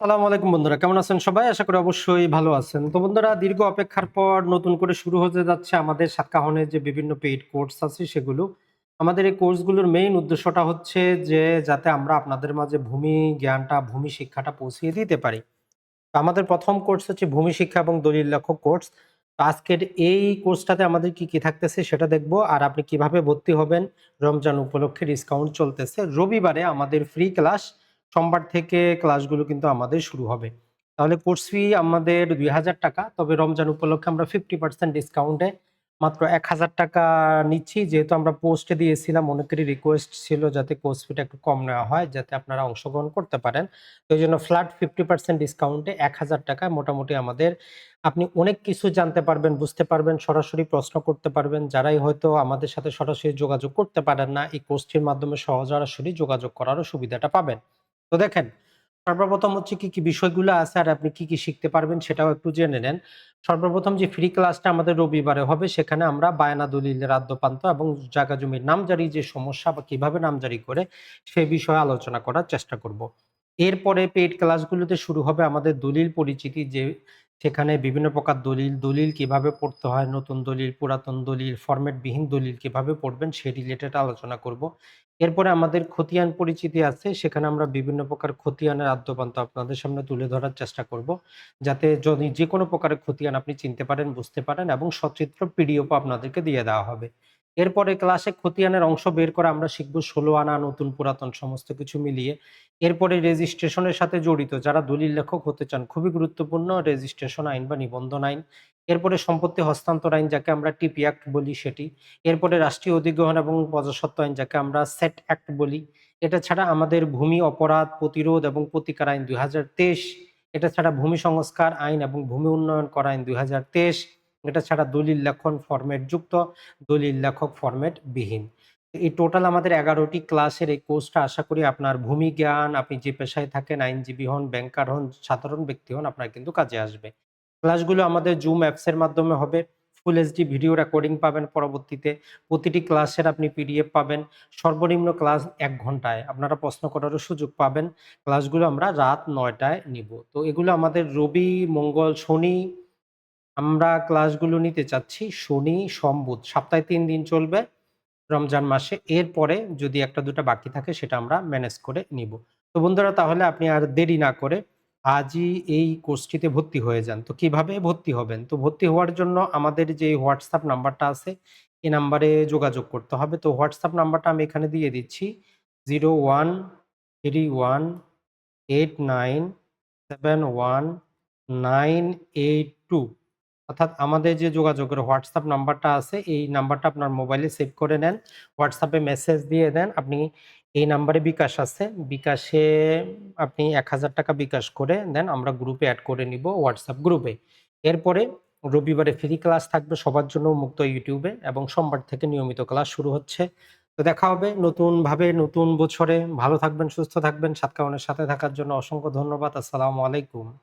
সালামু আলাইকুম বন্ধুরা, কেমন আছেন সবাই? আশা করি অবশ্যই ভালো আছেন। তো বন্ধুরা, দীর্ঘ অপেক্ষার পর নতুন করে শুরু হতে যাচ্ছে আমাদের সাতকাহনের যে বিভিন্ন পেইড কোর্স আছে সেগুলো। আমাদের এই কোর্সগুলোর মেইন উদ্দেশ্যটা হচ্ছে যে, যাতে আমরা আপনাদের মাঝে ভূমি জ্ঞানটা, ভূমি শিক্ষাটা পৌঁছিয়ে দিতে পারি। আমাদের প্রথম কোর্স হচ্ছে ভূমি শিক্ষা এবং দলিল লেখক কোর্স। আজকের এই কোর্সটাতে আমাদের কি কি থাকতেছে সেটা দেখব, আর আপনি কীভাবে ভর্তি হবেন, রমজান উপলক্ষে ডিসকাউন্ট চলতেছে। রবিবারে আমাদের ফ্রি ক্লাস সোমবার থেকে ক্লাসগুলো কিন্তু আমাদের শুরু হবে। তাহলে কোর্স ফি আমাদের দুই হাজার টাকা, তবে রমজান উপলক্ষে আমরা ফিফটি পার্সেন্ট ডিসকাউন্টে মাত্র এক হাজার টাকা নিচ্ছি। যেহেতু আমরা পোস্টে দিয়েছিলাম, অনেকেরই রিকোয়েস্ট ছিল যাতে কোর্স ফিটা একটু কম নেওয়া হয়, যাতে আপনারা অংশগ্রহণ করতে পারেন। তো এই জন্য ফ্ল্যাট ফিফটি পার্সেন্ট ডিসকাউন্টে এক হাজার টাকা মোটামুটি আমাদের আপনি অনেক কিছু জানতে পারবেন, বুঝতে পারবেন, সরাসরি প্রশ্ন করতে পারবেন। যারাই হয়তো আমাদের সাথে সরাসরি যোগাযোগ করতে পারেন না, এই কোর্সটির মাধ্যমে সহজ সরাসরি যোগাযোগ করারও সুবিধাটা পাবেন। তো দেখেন, সর্বপ্রথম হচ্ছে কি কি বিষয়গুলো আছে আর আপনি কি কি শিখতে পারবেন সেটাও একটু জেনে নেন। সর্বপ্রথম যে ফ্রি ক্লাসটা আমাদের রবিবারে হবে, সেখানে আমরা বায়না দলিলের আদ্যপান্ত এবং জায়গা জমির নামজারি যে সমস্যা বা কীভাবে নামজারি করে, সে বিষয়ে আলোচনা করার চেষ্টা করব। এরপরে পেইড ক্লাসগুলোতে শুরু হবে আমাদের দলিল পরিচিতি যে সেখানে বিভিন্ন প্রকার দলিল দলিল কীভাবে পড়তে হয়, নতুন দলিল, পুরাতন দলিল ফরম্যাটবিহীন দলিল কীভাবে পড়বেন সে রিলেটেড আলোচনা করব। এরপরে আমাদের খতিয়ান পরিচিতি আছে, সেখানে আমরা বিভিন্ন প্রকার খতিয়ানের আদ্যপান্ত আপনাদের সামনে তুলে ধরার চেষ্টা করব, যাতে যদি যে কোনো প্রকারের খতিয়ান আপনি চিনতে পারেন, বুঝতে পারেন এবং সচিত্র পিডিএফও আপনাদেরকে দিয়ে দেওয়া হবে। এরপরে ক্লাসে খতিয়ানের অংশ বের করে আমরা শিখব ষোলো আনা, নতুন পুরাতন সমস্ত কিছু মিলিয়ে। এরপরে রেজিস্ট্রেশনের সাথে জড়িত যারা দলিল লেখক হতে চান, খুবই গুরুত্বপূর্ণ রেজিস্ট্রেশন আইন বা নিবন্ধন আইন। এরপরে সম্পত্তি হস্তান্তর আইন যাকে আমরা টিপি অ্যাক্ট বলি সেটি। এরপরে রাষ্ট্রীয় অধিগ্রহণ এবং প্রজাস্বত্ব আইন যাকে আমরা সেট অ্যাক্ট বলি। এটা ছাড়া আমাদের ভূমি অপরাধ প্রতিরোধ এবং প্রতিকার আইন দুই হাজার তেইশ। এটা ছাড়া ভূমি সংস্কার আইন এবং ভূমি উন্নয়ন করা আইন দুই হাজার তেইশ। এটা ছাড়া দলিল লেখন ফরম্যাট যুক্ত, দলিল লেখক ফরম্যাট বিহীন। এই টোটাল আমাদের এগারোটি ক্লাসের এই কোর্সটা আশা করি আপনার ভূমি জ্ঞান, আপনি যে পেশায় থাকেন, আইনজীবী হন ব্যাংকার হন, সাধারণ ব্যক্তি হন, আপনার কিন্তু কাজে আসবে। ক্লাসগুলো আমাদের জুম অ্যাপসের মাধ্যমে হবে। ফুল এইচডি ভিডিও রেকর্ডিং পাবেন পরবর্তীতে। প্রতিটি ক্লাসের আপনি পিডিএফ পাবেন। সর্বনিম্ন ক্লাস এক ঘন্টায়। আপনারা প্রশ্ন করারও সুযোগ পাবেন। ক্লাসগুলো আমরা রাত নয়টায় নিব। তো এগুলো আমাদের রবি, মঙ্গল, শনি আমরা ক্লাসগুলো নিতে চাচ্ছি শনি সোম বুধ সপ্তাহে তিন দিন চলবে রমজান মাসে। এরপরে যদি একটা, দুটা বাকি থাকে সেটা আমরা ম্যানেজ করে নিব। তো বন্ধুরা, তাহলে আপনি আর দেরি না করে আজই এই কোর্সটিতে ভর্তি হয়ে যান। তো কীভাবে ভর্তি হবেন? তো ভর্তি হওয়ার জন্য আমাদের যে হোয়াটসঅ্যাপ নাম্বারটা আছে এই নাম্বারে যোগাযোগ করতে হবে। তো হোয়াটসঅ্যাপ নাম্বারটা আমি এখানে দিয়ে দিচ্ছি। Zero one three one eight nine seven one nine eight two অর্থাৎ আমাদের যে যোগাযোগের হোয়াটসঅ্যাপ নাম্বারটা আছে, এই নাম্বারটা আপনার মোবাইলে সেভ করে নেন। হোয়াটসঅ্যাপে মেসেজ দিয়ে দেন, আপনি এই নাম্বারে বিকাশ আছে। বিকাশে আপনি এক হাজার টাকা বিকাশ করে দেন, আমরা গ্রুপে অ্যাড করে নিব হোয়াটসঅ্যাপ গ্রুপে এরপরে রবিবারে ফ্রি ক্লাস থাকবে, সবার জন্য মুক্ত ইউটিউবে এবং সোমবার থেকে নিয়মিত ক্লাস শুরু হচ্ছে। তো দেখা হবে নতুনভাবে, নতুন বছরে। ভালো থাকবেন, সুস্থ থাকবেন সাতকাউনের সাথে থাকার জন্য অসংখ্য ধন্যবাদ। আসসালামু আলাইকুম।